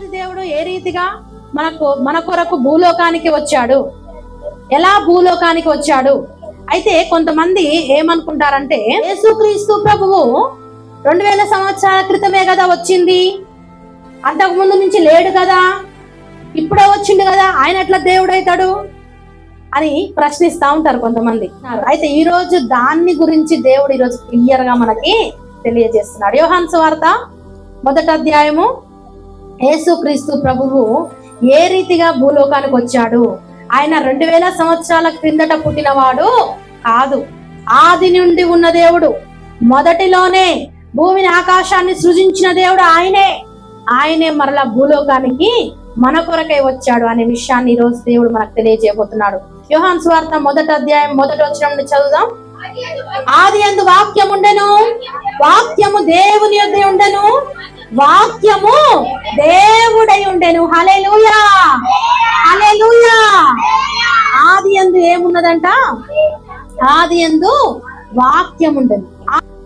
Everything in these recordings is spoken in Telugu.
దేవాది దేవుడు ఏ రీతిగా మనకు మన కొరకు భూలోకానికి వచ్చాడు? ఎలా భూలోకానికి వచ్చాడు? అయితే కొంతమంది ఏమనుకుంటారంటే యేసుక్రీస్తు ప్రభువు రెండు వేల సంవత్సరాల క్రితమే కదా వచ్చింది. అంతకు ముందు నుంచి లేడు కదా. ఇప్పుడే వచ్చిండు కదా. ఆయన ఎట్లా దేవుడైతాడు? అని ప్రశ్నిస్తా ఉంటారు కొంతమంది. అయితే ఈ రోజు దాన్ని గురించి దేవుడు ఈరోజు క్లియర్గా మనకి తెలియజేస్తున్నాడు. యోహాన్స్ వార్త మొదటి అధ్యాయము యేసుక్రీస్తు ప్రభువు ఏ రీతిగా భూలోకానికి వచ్చాడు? ఆయన రెండు వేల సంవత్సరాల క్రిందట పుట్టినవాడు కాదు. ఆది నుండి ఉన్న దేవుడు. మొదటిలోనే భూమిని ఆకాశాన్ని సృజించిన దేవుడు ఆయనే. ఆయనే మరలా భూలోకానికి మన కొరకై వచ్చాడు అనే విషయాన్ని ఈ రోజు దేవుడు మనకు తెలియజేయబోతున్నాడు. యోహాన్ స్వార్థ మొదటి అధ్యాయం మొదటి వచ్చిన నుండి చదువుదాం. ఆది ఎందు వాక్యం ఉండెను వాక్యము దేవుని యొద్ద ఉండెను. వాక్యము దేవుడై ఉండెను హలెలుయా హలెలుయా ఆది ఎందు ఏమున్నదంట? ఆది ఎందు వాక్యం ఉండదు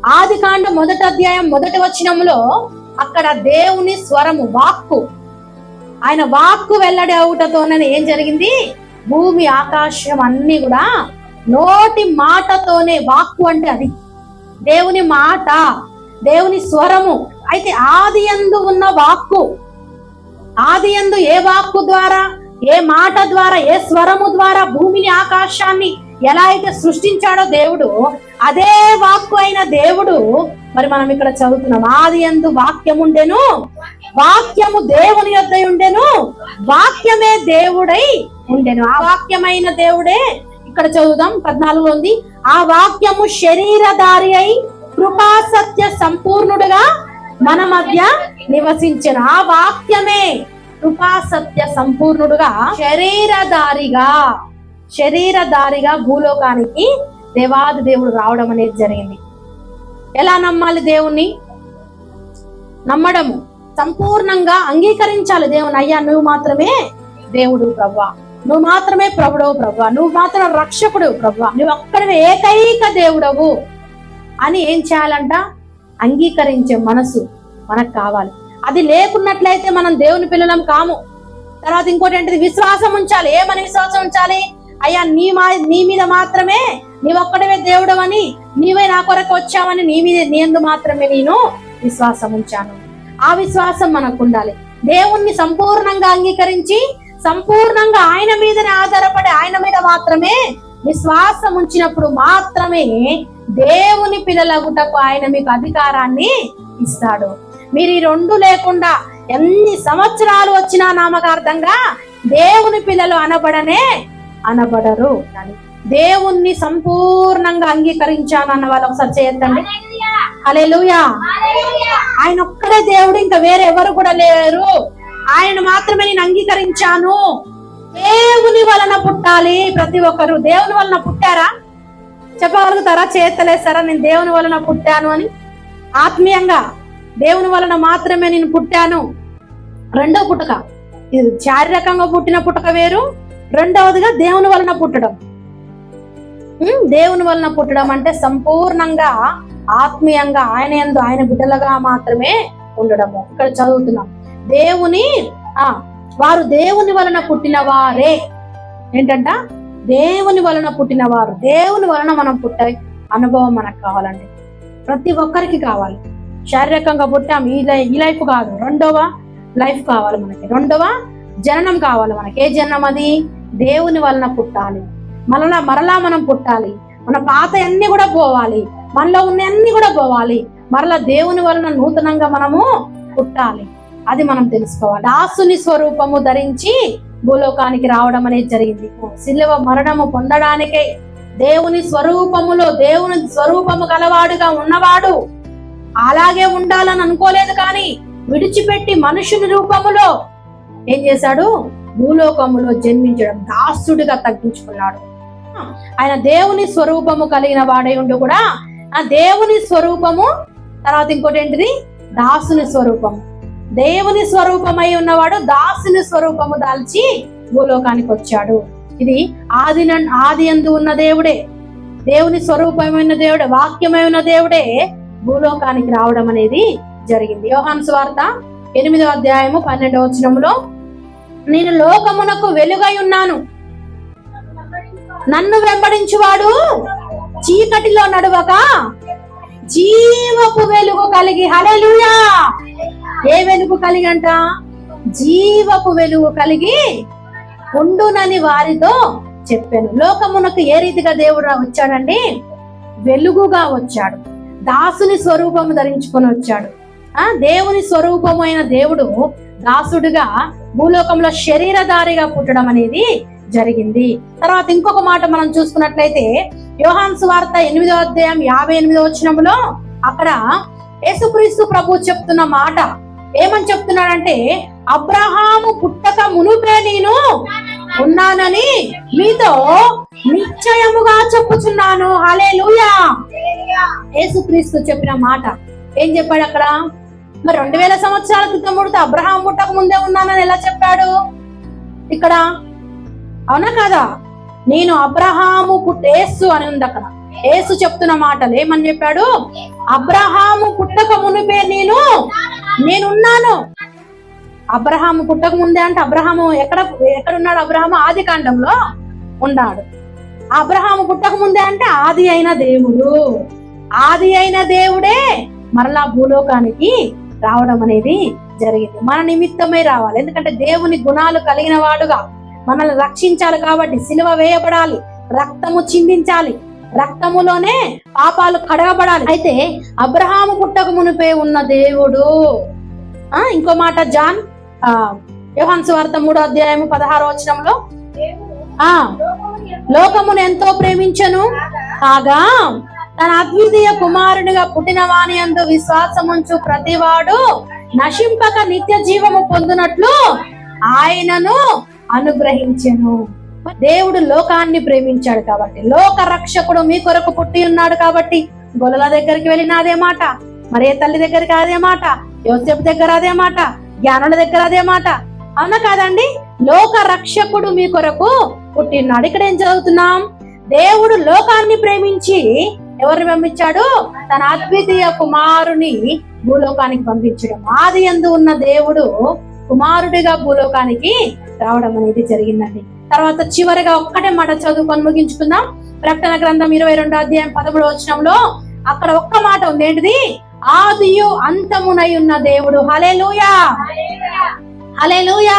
ఆది కాండ మొదటి అధ్యాయం మొదటి వచ్చినములో అక్కడ దేవుని స్వరము వాక్కు. ఆయన వాక్కు వెల్లడి అవుటతోనే ఏం జరిగింది? భూమి ఆకాశం అన్ని కూడా నోటి మాటతోనే వాక్కు అంటే అది. దేవుని మాట దేవుని స్వరము అయితే ఆది యందు ఉన్న వాక్కు ఆది యందు ఏ వాక్కు ద్వారా ఏ మాట ద్వారా ఏ స్వరము ద్వారా భూమిని ఆకాశాన్ని ఎలా అయితే సృష్టించాడో దేవుడు అదే వాక్కు అయిన దేవుడు మరి మనం ఇక్కడ చదువుతున్నాం ఆది యందు వాక్యముండెను వాక్యము దేవుని యొద్ద ఉండెను వాక్యమే దేవుడై ఉండెను. ఆ వాక్యమైన దేవుడే ఇక్కడ చదువుదాం పద్నాలుగులో ఉంది. ఆ వాక్యము శరీరధారి అయి కృపా సత్య సంపూర్ణుడుగా మన మధ్య నివసించిన ఆ వాక్యమే కృపా సత్య సంపూర్ణుడుగా శరీరధారిగా శరీరధారిగా భూలోకానికి దేవాది దేవుడు రావడం అనేది జరిగింది. ఎలా నమ్మాలి దేవుణ్ణి? నమ్మడము. సంపూర్ణంగా అంగీకరించాలి దేవుని. అయ్యా నువ్వు మాత్రమే దేవుడు ప్రవ్వా. నువ్వు మాత్రమే ప్రభుడవు ప్రవ్వా. నువ్వు మాత్రం రక్షకుడు ప్రవ్వా. నువ్వు అక్కడ ఏకైక దేవుడవు అని ఏం చేయాలంట? అంగీకరించే మనసు మనకు కావాలి. అది లేకున్నట్లయితే మనం దేవుని పిల్లలం కాము. తర్వాత ఇంకోటి ఏంటిది? విశ్వాసం ఉంచాలి. ఏమని విశ్వాసం ఉంచాలి? అయ్యా నీ మా నీ మీద మాత్రమే నీ ఒక్కడవే దేవుడు అని నీవే నా కొరకు వచ్చావని నీ మీద నీ మాత్రమే నేను విశ్వాసం ఉంచాను. ఆ విశ్వాసం మనకు ఉండాలి. దేవుణ్ణి సంపూర్ణంగా అంగీకరించి సంపూర్ణంగా ఆయన మీదనే ఆధారపడి ఆయన మీద మాత్రమే విశ్వాసం ఉంచినప్పుడు మాత్రమే దేవుని పిల్లలగుటకు ఆయన మీకు అధికారాన్ని ఇస్తాడు. మీరు ఈ రెండు లేకుండా ఎన్ని సంవత్సరాలు వచ్చినా నామకార్థంగా దేవుని పిల్లలు అనబడనే అనబడరు. అని దేవుణ్ణి సంపూర్ణంగా అంగీకరించాను అన్న వాళ్ళు ఒకసారి చేద్దండి హల్లెలూయా. ఆయన ఒక్కడే దేవుడు ఇంకా వేరే ఎవరు కూడా లేరు. ఆయన మాత్రమే నేను అంగీకరించాను. దేవుని వలన పుట్టాలి. ప్రతి ఒక్కరు దేవుని వలన పుట్టారా? చెప్పగలుగుతారా? చేతలేస్తారా నేను దేవుని వలన పుట్టాను అని? ఆత్మీయంగా దేవుని వలన మాత్రమే నేను పుట్టాను. రెండో పుట్టుక. ఇది శారీరకంగా పుట్టిన పుట్టుక వేరు. రెండవదిగా దేవుని వలన పుట్టడం. దేవుని వలన పుట్టడం అంటే సంపూర్ణంగా ఆత్మీయంగా ఆయన యందు ఆయన బిడ్డలుగా మాత్రమే ఉండడము. ఇక్కడ చదువుతున్నాం. దేవుని ఆ వారు దేవుని వలన పుట్టిన వారే ఏంటంట? దేవుని వలన పుట్టిన వారు దేవుని వలన మనం పుట్టే అనుభవం మనకు కావాలండి. ప్రతి ఒక్కరికి కావాలి. శారీరకంగా పుట్టాం ఈ లైఫ్ ఈ లైఫ్ కాదు. రెండవ లైఫ్ కావాలి మనకి. రెండవ జననం కావాలి మనకి. ఏ జననం అది? దేవుని వలన పుట్టాలి. మరలా మరలా మనం పుట్టాలి. మన పాత అన్ని కూడా పోవాలి. మనలో ఉన్న అన్ని కూడా పోవాలి. మరలా దేవుని వలన నూతనంగా మనము పుట్టాలి. అది మనం తెలుసుకోవాలి. దాసుని స్వరూపము ధరించి భూలోకానికి రావడం అనేది జరిగింది. సిలువ మరణము పొందడానికే దేవుని స్వరూపములో దేవుని స్వరూపము గలవాడుగా ఉన్నవాడు అలాగే ఉండాలని అనుకోలేదు కానీ విడిచిపెట్టి మనుషుని రూపములో ఏం చేశాడు? భూలోకములో జన్మించడం దాసుడిగా తగ్గించుకున్నాడు. ఆయన దేవుని స్వరూపము కలిగిన వాడై ఉండి కూడా ఆ దేవుని స్వరూపము తర్వాత ఇంకోటి ఏంటిది? దాసుని స్వరూపము. దేవుని స్వరూపమై ఉన్నవాడు దాసుని స్వరూపము దాల్చి భూలోకానికి వచ్చాడు. ఇది ఆది ఆది ఎందు ఉన్న దేవుడే. దేవుని స్వరూపమైన దేవుడే వాక్యమై ఉన్న దేవుడే భూలోకానికి రావడం అనేది జరిగింది. యోహాన్ స్వార్త ఎనిమిదో అధ్యాయము పన్నెండవ వచనంలో నేను లోకమునకు వెలుగై ఉన్నాను. నన్ను వెంబడించువాడు చీకటిలో నడువక జీవపు వెలుగు కలిగి హల్లెలూయా! ఏ వెలుగు కలిగి అంట జీవపు వెలుగు కలిగి ఉండునని వారితో చెప్పాను. లోకమునకు ఏ రీతిగా దేవుడు వచ్చాడండి? వెలుగుగా వచ్చాడు. దాసుని స్వరూపము ధరించుకొని వచ్చాడు. ఆ దేవుని స్వరూపమైన దేవుడు దాసుడుగా భూలోకంలో శరీరధారిగా పుట్టడం అనేది జరిగింది. తర్వాత ఇంకొక మాట మనం చూసుకున్నట్లయితే యోహాన్ సువార్త ఎనిమిదో అధ్యాయం యాభై ఎనిమిదో వచ్చినములో అక్కడ యేసుక్రీస్తు ప్రభు చెప్తున్న మాట ఏమని చెప్తున్నాడంటే అబ్రహాము పుట్టక మునుపే నేను ఉన్నానని మీతో నిశ్చయముగా చెప్పుచున్నాను. హలే యేసుక్రీస్తు చెప్పిన మాట ఏం చెప్పాడు అక్కడ? మరి రెండు వేల సంవత్సరాల క్రితం పుడితే అబ్రహాం పుట్టక ముందే ఉన్నానని ఎలా చెప్పాడు? ఇక్కడ అవునా కదా? నేను అబ్రహాము పుట్ట ఏసు అని ఉంది అక్కడ. ఏసు చెప్తున్న మాటలు ఏమని చెప్పాడు? అబ్రహాము పుట్టక మునిపే నేను నేనున్నాను. అబ్రహాము పుట్టక ముందే అంటే అబ్రహాము ఎక్కడ ఎక్కడ ఉన్నాడు అబ్రహాము? ఆది కాండంలో ఉన్నాడు. అబ్రహాము పుట్టక ముందే అంటే ఆది అయిన దేవుడు. ఆది అయిన దేవుడే మరలా భూలోకానికి రావడం అనేది జరిగింది. మన నిమిత్తమై రావాలి. ఎందుకంటే దేవుని గుణాలు కలిగిన వాడుగా మనల్ని రక్షించాలి కాబట్టి సిలువ వేయబడాలి. రక్తము చిందించాలి. రక్తములోనే పాపాలు కడగబడాలి. అయితే అబ్రహాము పుట్టక మునిపే ఉన్న దేవుడు ఆ ఇంకో మాట జాన్ ఆ యోహాన్ సువార్త మూడో అధ్యాయము పదహారో వచనంలో ఆ లోకమును ఎంతో ప్రేమించను కాగా తన అద్వితీయ కుమారునిగా పుట్టిన వాని అందు విశ్వాసముంచు ప్రతివాడు నశింపక నిత్య జీవము పొందునట్లు ఆయనను అనుగ్రహించెను. దేవుడు లోకాన్ని ప్రేమించాడు కాబట్టి లోక రక్షకుడు మీ కొరకు పుట్టి ఉన్నాడు కాబట్టి గొల్లల దగ్గరికి వెళ్ళిన అదే మాట మరే తల్లి దగ్గరికి అదే మాట యోసేపు దగ్గర అదే మాట జ్ఞానుల దగ్గర అదే మాట. అవునా కాదండి? లోక రక్షకుడు మీ కొరకు పుట్టినాడు ఇక్కడ ఏం చదువుతున్నాం? దేవుడు లోకాన్ని ప్రేమించి ఎవరిని పంపించాడు? తన అద్వితీయ కుమారుని భూలోకానికి పంపించడం. ఆది ఎందు ఉన్న దేవుడు కుమారుడిగా భూలోకానికి రావడం అనేది జరిగిందండి. తర్వాత చివరిగా ఒక్కటే మాట చదువుకొని ముగించుకుందాం. ప్రకటన గ్రంథం ఇరవై రెండో అధ్యాయం పదమూడు వచనంలో అక్కడ ఒక్క మాట ఉంది. ఏంటిది? ఆదియు అంతమునై ఉన్న దేవుడు. హలేలుయా హలేలుయా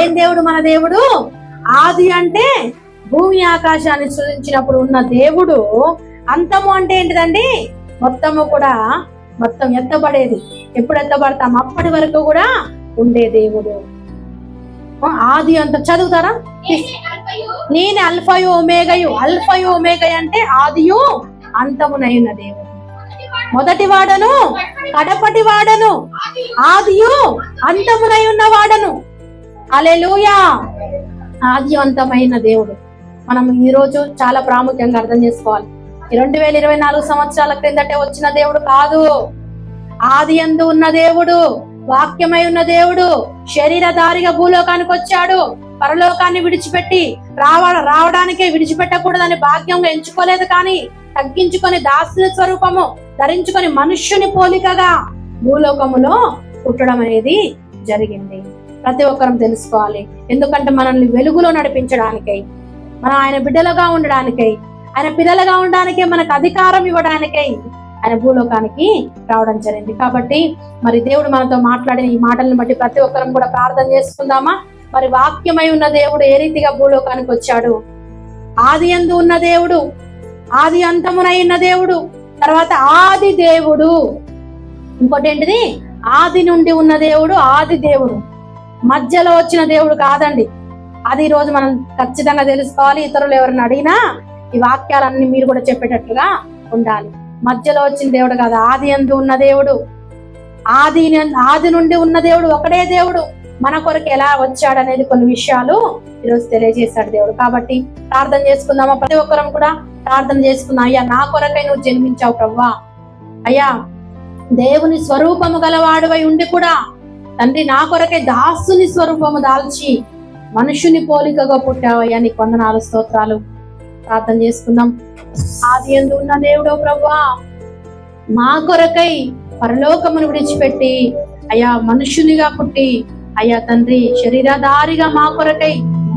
ఏం దేవుడు మన దేవుడు? ఆది అంటే భూమి ఆకాశాన్ని సృజించినప్పుడు ఉన్న దేవుడు. అంతము అంటే ఏంటిదండి? మొత్తము కూడా మొత్తం ఎత్తబడేది. ఎప్పుడు ఎత్తబడతాం? అప్పటి వరకు కూడా ఉండే దేవుడు. ఆది అంత చదువుతారా? నేను అల్ఫయు. ఒమేగయు. అల్ఫయు ఒమేగయు అంటే ఆదియు అంతమునైన దేవుడు. మొదటి వాడను. కడపటి వాడను ఆదియు. అంతమునై ఉన్న వాడను. అలెలుయా ఆది అంతమైన దేవుడు. మనం ఈ రోజు చాలా ప్రాముఖ్యంగా అర్థం చేసుకోవాలి. రెండు వేల ఇరవై నాలుగు సంవత్సరాల క్రిందటే వచ్చిన దేవుడు కాదు. ఆది ఎందు ఉన్న దేవుడు. వాక్యమై ఉన్న దేవుడు శరీరధారిగా భూలోకానికి వచ్చాడు. పరలోకాన్ని విడిచిపెట్టి రావ రావడానికే విడిచిపెట్టకూడదని భాగ్యంగా ఎంచుకోలేదు కానీ తగ్గించుకొని దాసుని స్వరూపము ధరించుకొని మనుష్యుని పోలికగా భూలోకములో పుట్టడం అనేది జరిగింది. ప్రతి ఒక్కరం తెలుసుకోవాలి. ఎందుకంటే మనల్ని వెలుగులో నడిపించడానికై మనం ఆయన బిడ్డలుగా ఉండడానికై ఆయన పిల్లలుగా ఉండడానికే మనకు అధికారం ఇవ్వడానికై ఆయన భూలోకానికి రావడం జరిగింది. కాబట్టి మరి దేవుడు మనతో మాట్లాడిన ఈ మాటలను బట్టి ప్రతి ఒక్కరం కూడా ప్రార్థన చేసుకుందామా? మరి వాక్యమై ఉన్న దేవుడు ఏ రీతిగా భూలోకానికి వచ్చాడు? ఆది అందు ఉన్న దేవుడు ఆది అంతమునై ఉన్న దేవుడు తర్వాత ఆది దేవుడు. ఇంకోటి ఏంటిది? ఆది నుండి ఉన్న దేవుడు ఆది దేవుడు. మధ్యలో వచ్చిన దేవుడు కాదండి. అది ఈ రోజు మనం ఖచ్చితంగా తెలుసుకోవాలి. ఇతరులు ఎవరిని అడిగినా ఈ వాక్యాలన్నీ మీరు కూడా చెప్పేటట్లుగా ఉండాలి. మధ్యలో వచ్చిన దేవుడు కాదు ఆది అందు ఉన్న దేవుడు. ఆది ఆది నుండి ఉన్న దేవుడు ఒకడే దేవుడు. మన కొరకు ఎలా వచ్చాడు అనేది కొన్ని విషయాలు ఈరోజు తెలియజేశాడు దేవుడు. కాబట్టి ప్రార్థన చేసుకుందామా? ప్రతి ఒక్కరం కూడా ప్రార్థన చేసుకుందాం. అయ్యా నా కొరకై నువ్వు జన్మించావు ప్రవ్వా. అయ్యా దేవుని స్వరూపము గలవాడువై ఉండి కూడా తండ్రి నా కొరకై దాసుని స్వరూపము దాల్చి మనుషుని పోలికగా పుట్టావయ్యా. నీ కొందనాలు స్తోత్రాలు. ప్రార్థన చేసుకుందాం. ఆది ఎందు ఉన్న దేవుడో ప్రభా మా కొరకై పరలోకమును విడిచిపెట్టి అయ్యా మనుషునిగా పుట్టి అయ్యా తండ్రి శరీరధారిగా మా కొరకై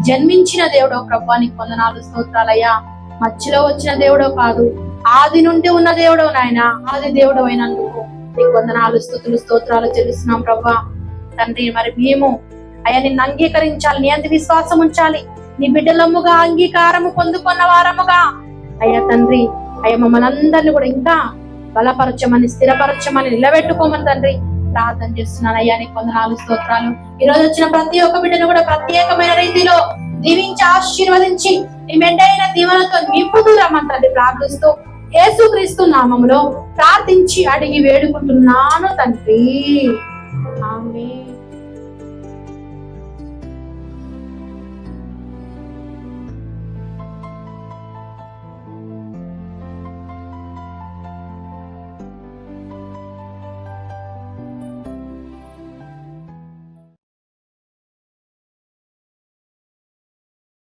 జన్మించిన దేవుడో ప్రభా నీకు వందనాలు స్తోత్రాలయ్యా మధ్యలో వచ్చిన దేవుడో కాదు ఆది నుండి ఉన్న దేవుడో నాయన ఆది దేవుడు అయినందుకు నీకు వందనాలు స్థుతులు స్తోత్రాలు చెల్లిస్తున్నాం ప్రభా తండ్రి మరి మేము అయ్యా నిన్ను అంగీకరించాలి నీ అంత విశ్వాసం ఉంచాలి. నీ బిడ్డలమ్ముగా అంగీకారము పొందుకున్న వారముగా. అయ్యా తండ్రి అయ్యా మమ్మల్ని అందరినీ కూడా ఇంకా బలపరచమని స్థిరపరచమని నిలబెట్టుకోమని తండ్రి ప్రార్థన చేస్తున్నాను. అయ్యా నీకు వందనాలు స్తోత్రాలు. ఈ రోజు వచ్చిన ప్రతి ఒక్క బిడ్డను కూడా ప్రత్యేకమైన రీతిలో దీవించి ఆశీర్వదించి నీ మెండైన దీవెనతో నింపుతూ రమ్మని తండ్రి ప్రార్థిస్తూ యేసుక్రీస్తు నామములో ప్రార్థించి అడిగి వేడుకుంటున్నాను తండ్రి.